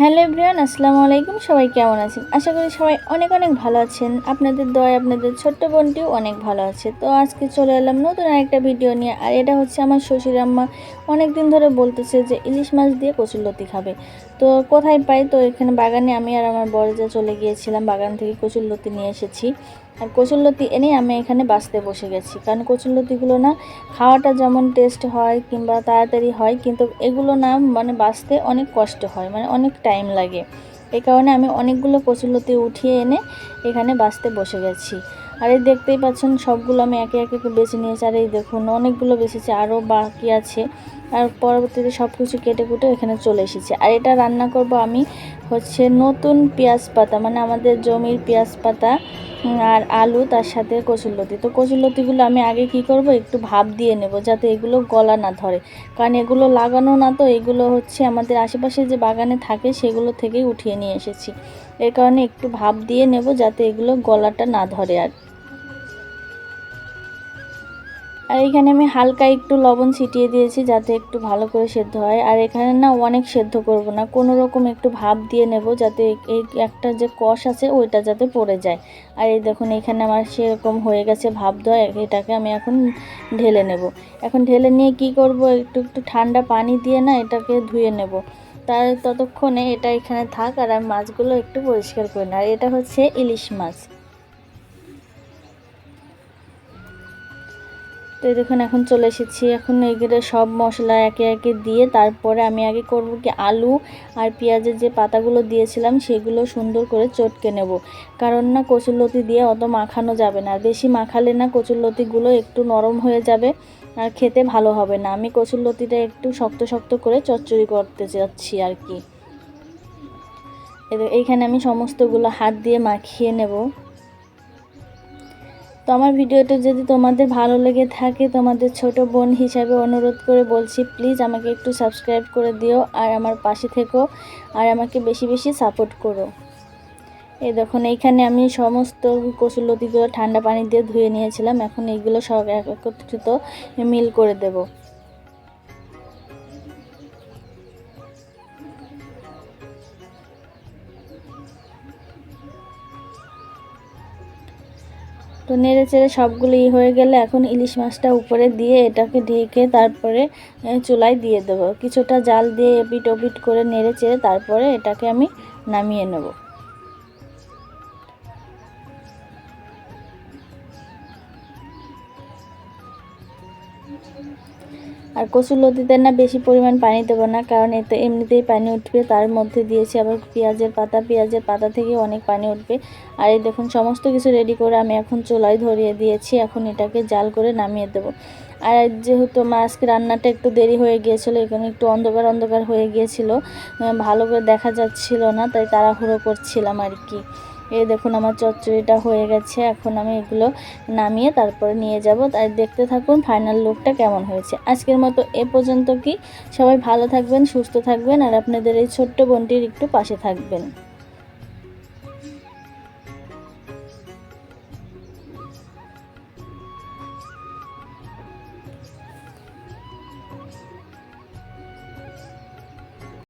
Hello everyone, আসসালামু আলাইকুম। সবাই কেমন আছেন? আশা করি সবাই অনেক অনেক ভালো আছেন। আপনাদের দয় আপনাদের ছোট্ট বোনটিও অনেক ভালো আছে। তো আজকে চলে এলাম নতুন আরেকটা ভিডিও নিয়ে, আর এটা হচ্ছে আমার শ্বশুর আম্মা অনেক দিন ধরে বলতেছে যে ইলিশ মাছ দিয়ে কচুরলতি খাবে। তো কোথায় পাই? তো এখানে বাগানে আমি আর আমার বড়জা চলে গিয়েছিলাম, বাগান থেকে কচুরলতি নিয়ে এসেছি। আর কচুরলতি এনেই আমি এখানে বাঁচতে বসে গেছি। কারণ কচুরলতিগুলো না খাওয়াটা যেমন টেস্ট হয় কিংবা তাড়াতাড়ি হয়, কিন্তু এগুলো না মানে বাঁচতে অনেক কষ্ট হয় মানে অনেক টাইম লাগে। এই কারণে আমি অনেকগুলো কচুরলতি উঠিয়ে এনে এখানে বাঁচতে বসে গেছি। আর এই দেখতেই পাচ্ছেন, সবগুলো আমি একে একে বেছে নিয়েছি। আর এই দেখুন, অনেকগুলো বেছেছি আরও বাকি আছে। আর পরবর্তীতে সব কিছু কেটে কুটে এখানে চলে এসেছে। আর এটা রান্না করব আমি হচ্ছে নতুন পেঁয়াজ পাতা মানে আমাদের জমির পেঁয়াজ পাতা আর আলু, তার সাথে কচুরলতি। তো কচুরলতিগুলো আমি আগে কি করব? একটু ভাপ দিয়ে নেব, যাতে এগুলো গলা না ধরে। কারণ এগুলো লাগানো না, তো এগুলো হচ্ছে আমাদের আশেপাশে যে বাগানে থাকে, সেগুলো থেকেই উঠিয়ে নিয়ে এসেছি। এর কারণে একটু ভাপ দিয়ে নেব, যাতে এগুলো গলাটা না ধরে আর আর এখানে আমি হালকা একটু লবণ ছিটিয়ে দিয়েছি যাতে একটু ভালো করে সেদ্ধ হয়। আর এখানে না অনেক সেদ্ধ করব না, কোনো রকম একটু ভাব দিয়ে নেব যাতে এই একটা যে কষ আছে ওইটা যাতে পড়ে যায়। আর এই দেখুন এখানে আমার সেরকম হয়ে গেছে ভাব দেওয়া, এটাকে আমি এখন ঢেলে নেব। এখন ঢেলে নিয়ে কি করব? একটু একটু ঠান্ডা পানি দিয়ে না এটাকে ধুয়ে নেব। তার ততক্ষণে এটা এখানে থাক আর আমি মাছগুলো একটু পরিষ্কার করে নিই আর এটা হচ্ছে ইলিশ মাছ। তো দেখুন, এখন চলে এসেছি। এখন এইগুলো সব মশলা একে একে দিয়ে তারপরে আমি আগে করব কি আলু আর পেঁয়াজের যে পাতাগুলো দিয়েছিলাম, সেগুলো সুন্দর করে চটকে নেব। কারণ না, কচুরলতি দিয়ে অত মাখানো যাবে না। বেশি মাখালে না কচুরলতিগুলো একটু নরম হয়ে যাবে আর খেতে ভালো হবে না। আমি কচুরলতিটা একটু শক্ত শক্ত করে চচ্চড়ি করতে যাচ্ছি আর কি। এইখানে আমি সমস্তগুলো হাত দিয়ে মাখিয়ে নেব। তো আমার ভিডিওটা যদি তোমাদের ভালো লেগে থাকে, তোমাদের ছোট বোন হিসাবে অনুরোধ করে বলছি প্লিজ আমাকে একটু সাবস্ক্রাইব করে দিও আর আমার পাশে থেকো আর আমাকে বেশি বেশি সাপোর্ট করো। এই দেখুন, এইখানে আমি সমস্ত কচুলতিগুলো ঠান্ডা পানি দিয়ে ধুয়ে নিয়েছিলাম। এখন এইগুলো সব একত্রিত মিল করে দেবো। তো নেড়ে চেড়ে সবগুলো ই হয়ে গেলে এখন ইলিশ মাছটা উপরে দিয়ে এটাকে ঢেকে তারপরে চুলায় দিয়ে দেবো। কিছুটা জাল দিয়ে এপিট ওপিট করে নেড়ে চেড়ে তারপরে এটাকে আমি নামিয়ে নেব। আর কচুর লতিতে না বেশি পরিমাণ পানি দেবো না, কারণ এতে এমনিতেই পানি উঠবে, তার মধ্যে দিয়েছি আবার পেঁয়াজের পাতা পেঁয়াজের পাতা থেকে অনেক পানি উঠবে। আর এই দেখুন, সমস্ত কিছু রেডি করে আমি এখন চুলায় ধরিয়ে দিয়েছি, এখন এটাকে জাল করে নামিয়ে দেবো। আর যেহেতু আজকে রান্নাটা একটু দেরি হয়ে গিয়েছিল, এখানে একটু অন্ধকার অন্ধকার হয়ে গিয়েছিল, ভালো করে দেখা যাচ্ছিল না, তাই তাড়াহুড়ো করছিলাম আর কি। এই দেখুন আমার চচ্চড়িটা হয়ে গেছে, এখন আমি এগুলো নামিয়ে তারপরে নিয়ে যাব। তাই দেখতে থাকুন ফাইনাল লুকটা কেমন হয়েছে। আজকের মতো এ পর্যন্ত কি? সবাই ভালো থাকবেন, সুস্থ থাকবেন, আর আপনাদের এই ছোট্ট বোনটির একটু পাশে থাকবেন।